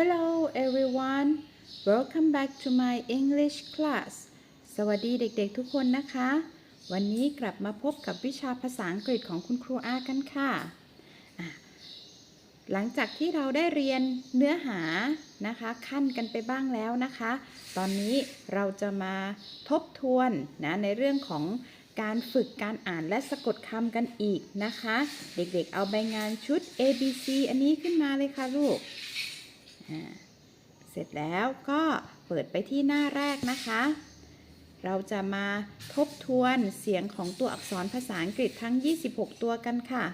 Hello everyone welcome back to my English class สวัสดีเด็กๆทุกคนนะคะ วันนี้กลับมาพบกับวิชาภาษาอังกฤษของคุณครูอากันค่ะ หลังจากที่เราได้เรียนเนื้อหานะคะขั้นกันไปบ้างแล้วนะคะ ตอนนี้เราจะมาทบทวนนะในเรื่องของการฝึกการอ่านและสะกดคำกันอีกนะคะ เด็กๆเอาใบงานชุด A B C อันนี้ขึ้นมาเลยค่ะลูก เสร็จแล้วก็เปิดไปที่หน้าแรกนะคะ เราจะมาทบทวนเสียงของตัวอักษรภาษาอังกฤษทั้ง 26 ตัวกันค่ะ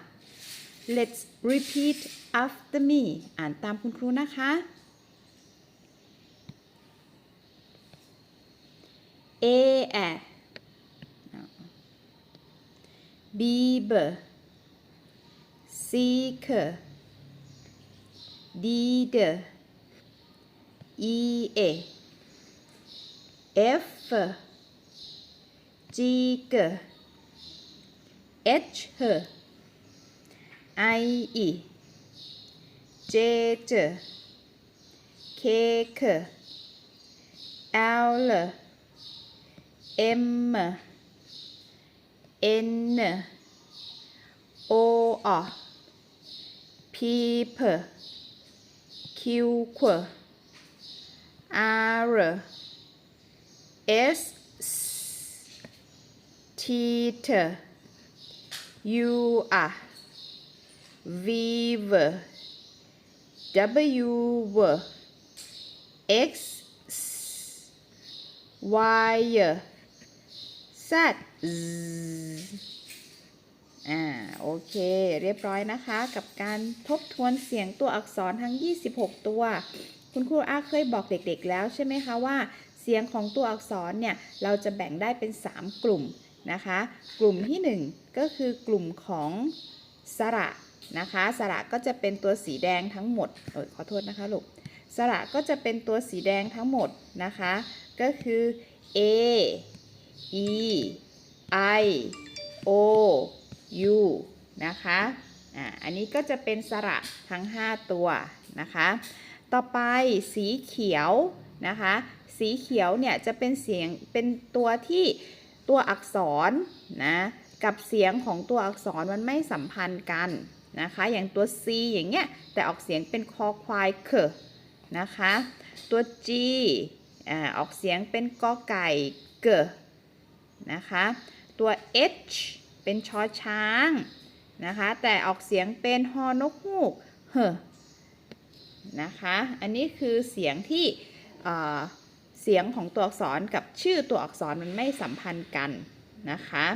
Let's repeat after me อ่านตามคุณครูนะคะ A A Bieber Seeker Deeder E A F Jigger H her I E J J Cake L M N O R People Q R S Teeter U R Weaver W X Y Z อ่า โอเค เรียบร้อยนะคะ กับการทบทวนเสียงตัวอักษรทั้ง 26 ตัว คุณครูอาเคยบอกเด็กๆ แล้วใช่ไหมคะว่า เสียงของตัวอักษรเนี่ยเราจะแบ่งได้เป็น 3 กลุ่มนะคะ กลุ่มที่ 1 ก็คือกลุ่มของสระนะคะสระก็จะเป็นตัวสีแดงทั้งหมดเออขอโทษนะคะลูกสระก็จะเป็นตัวสีแดงทั้งหมดนะคะ ก็คือ A E I O U นะคะอ่าอันนี้ก็จะเป็นสระทั้ง 5 ตัวนะคะ ต่อไปสีเขียวนะคะ สีเขียวเนี่ยจะเป็นเสียงเป็นตัวที่ตัวอักษรนะกับเสียงของตัวอักษรมันไม่สัมพันธ์กันนะคะ อย่างตัว C อย่างเงี้ยแต่ออกเสียงเป็นคอควายเคนะคะ ตัว G อ่าออกเสียงเป็นกอไก่เกนะคะ ตัว H เป็นชอช้างนะคะ แต่ออกเสียงเป็นฮอนกฮูกเฮ นะคะ อันนี้คือเสียงที่เสียงของตัวอักษรกับชื่อตัวอักษรมันไม่สัมพันธ์กันนะคะ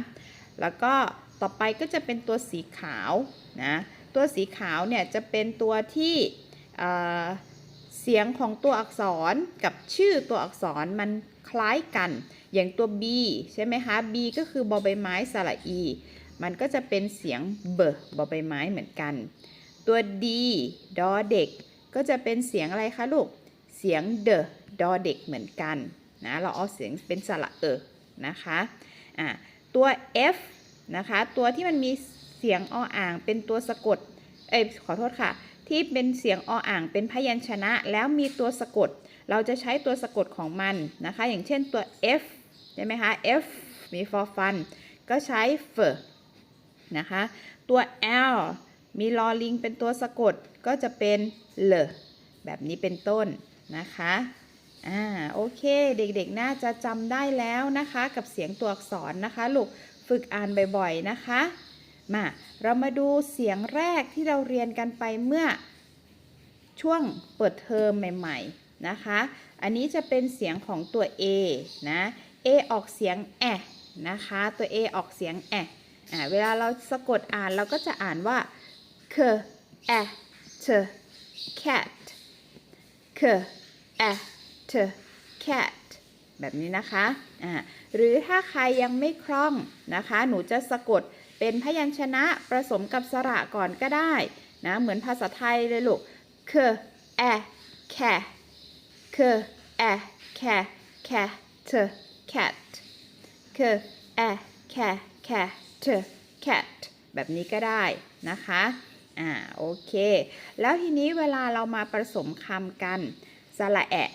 แล้วก็ต่อไปก็จะเป็นตัวสีขาวนะ ตัวสีขาวเนี่ยจะเป็นตัวที่เสียงของตัวอักษรกับชื่อตัวอักษรมันคล้ายกัน อย่างตัว B ใช่ไหมคะ B ก็คือบอใบไม้สระอี มันก็จะเป็นเสียงเบอบอใบไม้เหมือนกัน ตัว D ดอเด็ก ก็จะเป็นเสียงอะไรคะลูก เสียงเดดอเด็กเหมือนกันนะ เราเอาเสียงเป็นสระเออนะคะอะตัว F นะคะ ตัวที่มันมีเสียงออ่างเป็นตัวสะกด เอ้ยขอโทษค่ะ ที่เป็นเสียงออ่างเป็นพยัญชนะ แล้วมีตัวสะกด เราจะใช้ตัวสะกดของมันนะคะ อย่างเช่นตัว F ใช่ไหมคะ F มี for fun ก็ใช้ f นะคะ ตัว L มีลอลิงเป็นตัวสะกด ก็จะเป็นเลแบบนี้เป็นต้นนะคะอ่าโอเคเด็กๆน่าจะจำได้แล้วนะคะ กับเสียงตัวอักษรนะคะ ลูกฝึกอ่านบ่อยๆนะคะ มาเรามาดูเสียงแรกที่เราเรียนกันไปเมื่อช่วงเปิดเทอมใหม่ๆนะคะ อันนี้จะเป็นเสียงของตัว A นะ A ออกเสียงแอะนะคะ ตัว A ออกเสียงแอะอ่าเวลาเราสะกดอ่านเราก็จะอ่านว่า k a t cat k a t cat แบบนี้นะคะอ่าหรือถ้าใครยังไม่คล่องนะคะ หนูจะสะกดเป็นพยัญชนะผสมกับสระก่อนก็ได้นะ เหมือนภาษาไทยเลยลูก k a c a k a c a cat cat k a c a cat cat แบบนี้ก็ได้นะคะ อ่าโอเค แล้วทีนี้เวลาเรามาผสมคำกันสระแอะ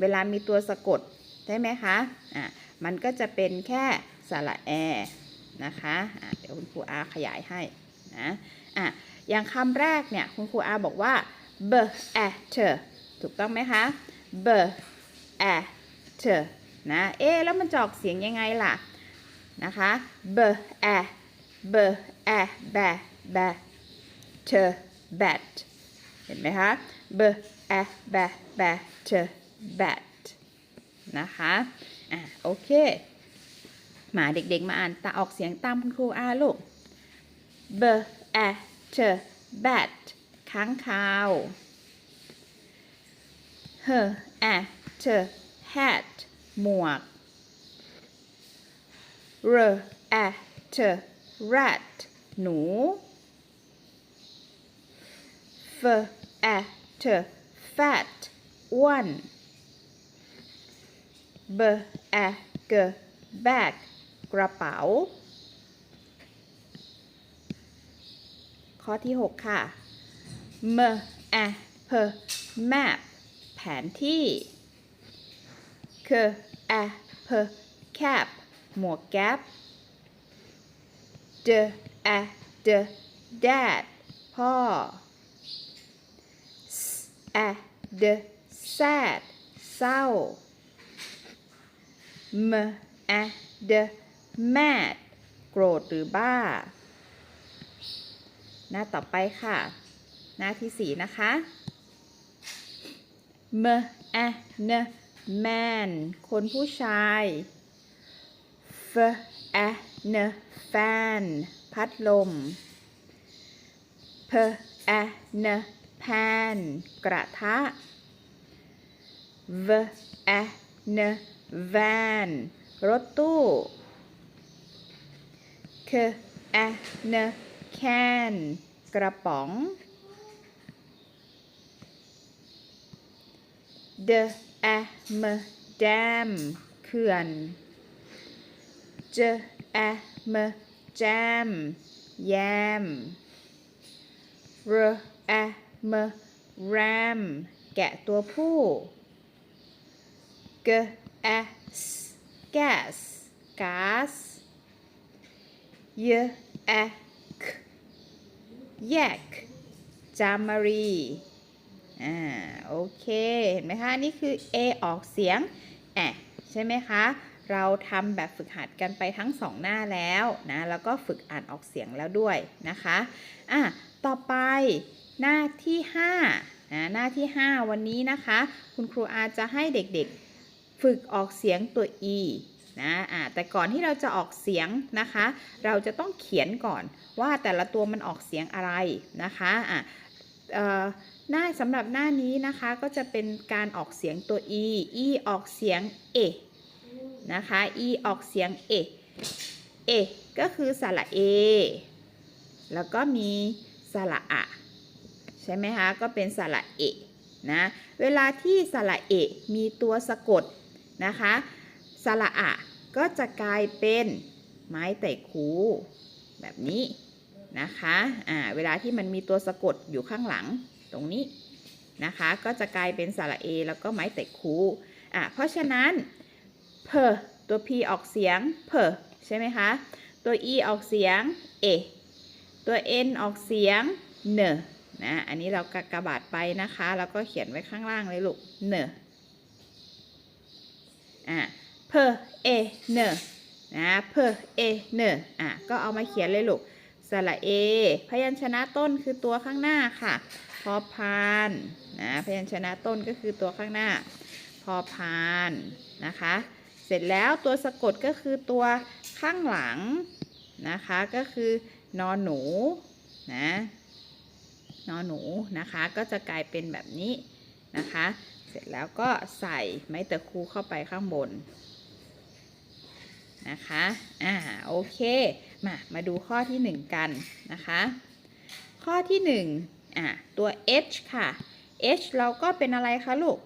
เวลามีตัวสะกดใช่ไหมคะอ่ามันก็จะเป็นแค่สระแอนะคะอ่าเดี๋ยวคุณครูอาขยายให้นะอะอย่างคำแรกเนี่ยคุณครูอาบอกว่า b a t ถูกต้องไหมคะ b a t นะเอ๊แล้วมันจอกเสียงยังไงล่ะนะคะ b a b a b b t bat เห็นไหมคะ b a b b t bat นะคะอะโอเค มาเด็กๆมาอ่านตาออกเสียงตามคุณครูอาลูก b a t bat ค้างคาว h a t hat หมวก r a t rat หนู a t fat อ้วน b a g bag กระเป๋า ข้อที่ 6 ค่ะ m a p map แผนที่ k a p cap หมวกแก๊ป d a d dad พ่อ a d sad เศร้า m a d mad โกรธหรือบ้า หน้าต่อไปค่ะ หน้าที่สี่นะคะ m a n man คนผู้ชาย f a n fan พัดลม p a n pan กระทะ v a n van รถตู้ k a n can กระป๋อง d a m dam เขื่อน j a m jam แยม r a m ram แกะตัวผู้ g s gas ก๊าซ y a k yak จามารีอ่าโอเค เห็นไหมคะ นี่คือ A ออกเสียงแอะใช่ไหมคะ เราทำแบบฝึกหัดกันไปทั้งสองหน้าแล้วนะ แล้วก็ฝึกอ่านออกเสียงแล้วด้วยนะคะ อะ ต่อไป หน้าที่5นะหน้าที่ 5 วันนี้นะคะ คุณครูอาจะให้เด็กๆฝึกออกเสียงตัว e นะอะแต่ก่อนที่เราจะออกเสียงนะคะ เราจะต้องเขียนก่อนว่าแต่ละตัวมันออกเสียงอะไรนะคะอะเอ่อหน้าสำหรับหน้านี้นะคะก็จะเป็นการออกเสียงตัว e e ออกเสียง a นะคะ e ออกเสียง a a ก็คือสระ a แล้วก็มีสระอะ ใช่ไหมคะก็เป็นสระเอะนะเวลาที่สระเอะมีตัวสะกดนะคะสระอะก็จะกลายเป็นไม้ไต่คูแบบนี้นะคะอ่าเวลาที่มันมีตัวสะกดอยู่ข้างหลังตรงนี้นะคะก็จะกลายเป็นสระเอแล้วก็ไม้ไต่คูอ่าเพราะฉะนั้นเพอตัว p ออกเสียงเพอใช่ไหมคะ ตัว e ออกเสียงเอตัว n ออกเสียงเน นะ อันนี้เรากากบาดไปนะคะ แล้วก็เขียนไว้ข้างล่างเลยลูกเนอะเพอเอเนนะเพอเอเนอะก็เอามาเขียนเลยลูกสระเอ พยัญชนะต้นคือตัวข้างหน้าค่ะพอพานนะพยัญชนะต้นก็คือตัวข้างหน้า พอพานนะคะ เสร็จแล้วตัวสะกดก็คือตัวข้างหลังนะคะก็คือนอนหนูนะ นอนหนูนะคะ ก็จะกลายเป็นแบบนี้นะคะ เสร็จแล้วก็ใส่ไม้ตะคูเข้าไปข้างบนนะคะ อ่า โอเค มา มาดูข้อที่ 1 กันนะคะ ข้อที่ 1 อะตัว h ค่ะ h เราก็เป็นอะไรคะลูก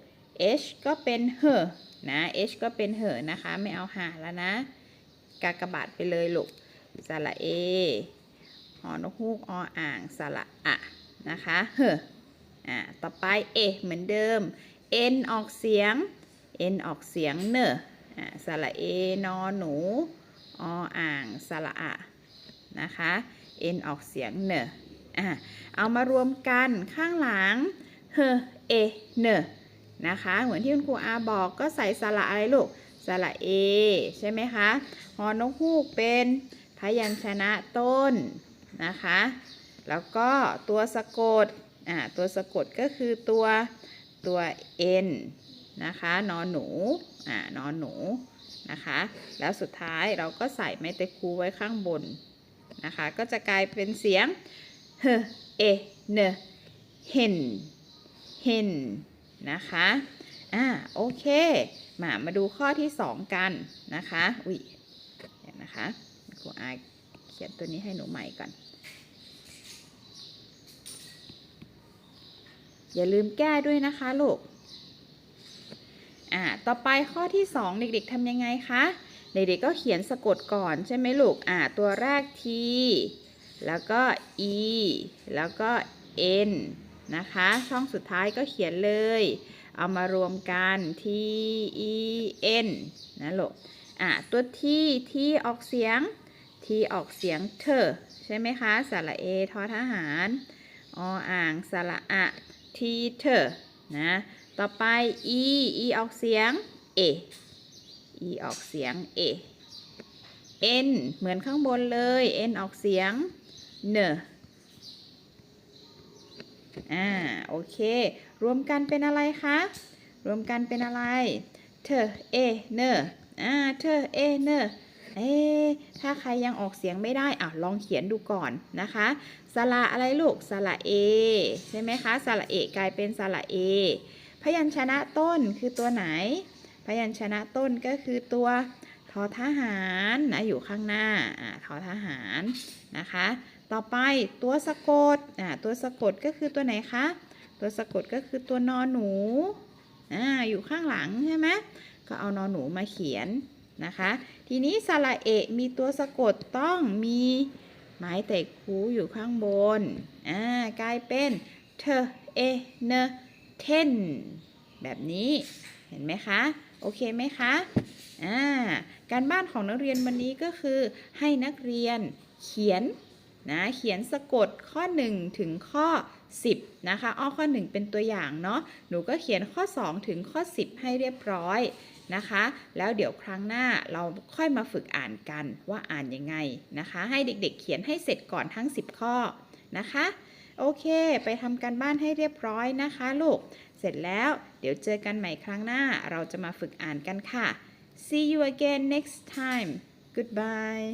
h ก็เป็นเหอนะ h ก็เป็นเหอนะคะ ไม่เอาหาแล้วนะ กากบาทไปเลยลูกสระเอหออนกฮูกออ่างสระอะ นะคะเฮออ่าต่อไปเอเหมือนเดิม n ออกเสียง n ออกเสียงเนออ่าสระเอนอหนูออ่างสระอะนะคะ n ออกเสียงเนออ่าเอามารวมกันข้างหลังเฮอเอเนอนะคะเหมือนที่คุณครูอาบอกก็ใส่สระอะไรลูกสระเอใช่ไหมคะฮอนกฮูกเป็นพยัญชนะต้นนะคะ แล้วก็ตัวสะกดอ่าตัวสะกดก็คือตัวตัว n นะคะนอนหนูอ่านอนหนูนะคะ แล้วสุดท้ายเราก็ใส่ไม้เตคูไว้ข้างบนนะคะ ก็จะกลายเป็นเสียงเฮเอเนเห็นเห็นนะคะอ่าโอเค มามาดูข้อที่ 2 กันนะคะ อุ้ยนะคะครูอาเขียนตัวนี้ให้หนูใหม่ก่อน อย่าลืมแก้ด้วยนะคะลูก อ่า ต่อไปข้อที่ 2 เด็กๆทำยังไงคะ เด็กๆก็เขียนสะกดก่อนใช่ไหมลูก อ่า ตัวแรก t แล้วก็ e แล้วก็ n นะคะ ช่องสุดท้ายก็เขียนเลย เอามารวมกัน t e n นะลูก อะ ตัว t t ออกเสียง t ออกเสียงเธอ ใช่ไหมคะ สระเอทอทหาร ออ่าง สระอะ t เธอนะ ต่อไป e e ออกเสียง a e ออกเสียง a n เหมือนข้างบนเลย n ออกเสียงเนอ่า โอเค รวมกันเป็นอะไรคะ รวมกันเป็นอะไร เธอ เอ เนออ่า เธอ เอ เนอ เอ๊ถ้าใครยังออกเสียงไม่ได้อะลองเขียนดูก่อนนะคะ สระอะไรลูก สระเอใช่ไหมคะ สระเอกลายเป็นสระเอ พยัญชนะต้นคือตัวไหน พยัญชนะต้นก็คือตัวทอทหารนะอยู่ข้างหน้าอ่าทอทหารนะคะ ต่อไปตัวสะกดอ่าตัวสะกดก็คือตัวไหนคะ ตัวสะกดก็คือตัวนอนหนูอ่าอยู่ข้างหลังใช่ไหมก็เอานอนหนูมาเขียน นะคะ ทีนี้สระเอะมีตัวสะกดต้องมีไม้แตะคูอยู่ข้างบน อ่า กลายเป็นเธอเอเนเทนแบบนี้ เห็นไหมคะ โอเคไหมคะ อ่า การบ้านของนักเรียนวันนี้ก็คือให้นักเรียนเขียนนะ เขียนสะกดข้อ 1 ถึงข้อ 10 นะคะ อ้อข้อ 1 เป็นตัวอย่างเนาะ หนูก็เขียนข้อ 2 ถึงข้อ 10 ให้เรียบร้อยนะคะ แล้วเดี๋ยวครั้งหน้าเราค่อยมาฝึกอ่านกันว่าอ่านยังไงนะคะ ให้เด็กๆ เขียนให้เสร็จก่อนทั้ง 10 ข้อนะคะ โอเค ไปทำการบ้านให้เรียบร้อยนะคะลูก เสร็จแล้วเดี๋ยวเจอกันใหม่ครั้งหน้า เราจะมาฝึกอ่านกันค่ะ see you again next time goodbye